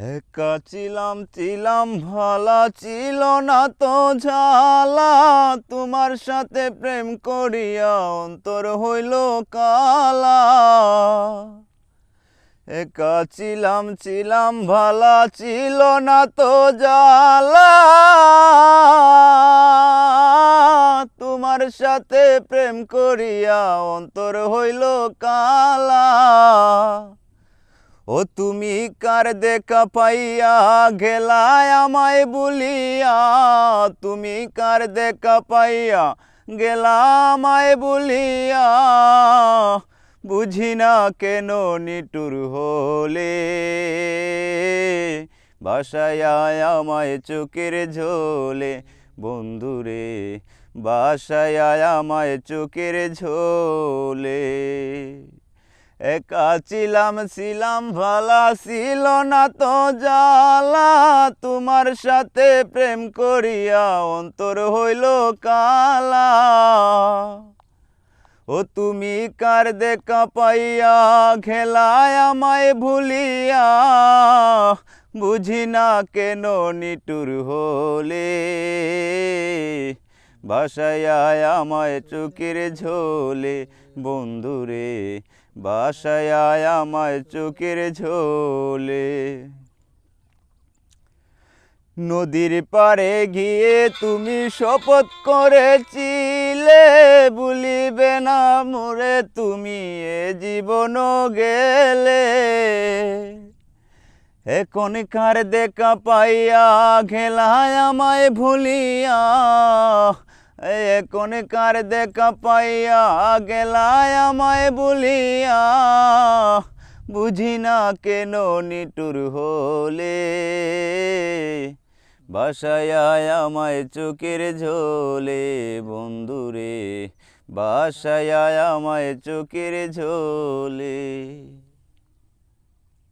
একা ছিলাম ছিলাম, ভালা ছিল না তো ঝালা। তোমার সাথে প্রেম করিয়া অন্তর হইল কালা। একা ছিলাম ছিলাম, ভালা ছিল না তো জালা তোমার সাথে প্রেম করিয়া অন্তর হইল কালা। ও তুমি কার দেখা পাইয়া গেলায় আমায় বলিয়া? তুমি কার দেখা পাইয়া গেলামায় বলিয়া? বুঝি না কেন নিটুর হলে? বাসায় আমায় চোখের ঝোলে। বন্ধুরে বাসায় আমায় চোখের ঝোলে। একা ছিলাম ছিলাম, ভালা ছিল না তো জালা তোমার সাথে প্রেম করিয়া অন্তর হইল কালা। ও তুমি কার দেখা পাইয়া, খেলায় আমায় ভুলিয়া। বুঝি না কেন নিটুর হলে। বাসায় আমায় চোখের ঝোলে। বন্ধুরে বাসায় আমায় চোখের ঝোলে। নদীর পাড়ে গিয়ে তুমি শপথ করেছিলে। ভুলিবে না মোরে, তুমি এ জীবন গেলে। এখন কার দেখা পাইয়া, ঘেলায় আমায় ভুলিয়া। এখন কার দেখা পাইয়া গেলায় আমায় বলিয়া বুঝি না কেন নিটুর হলে? বাসায় আমায় চোখের ঝোলে, বন্ধুরে, বাসায় আমায় চোখের ঝোলে।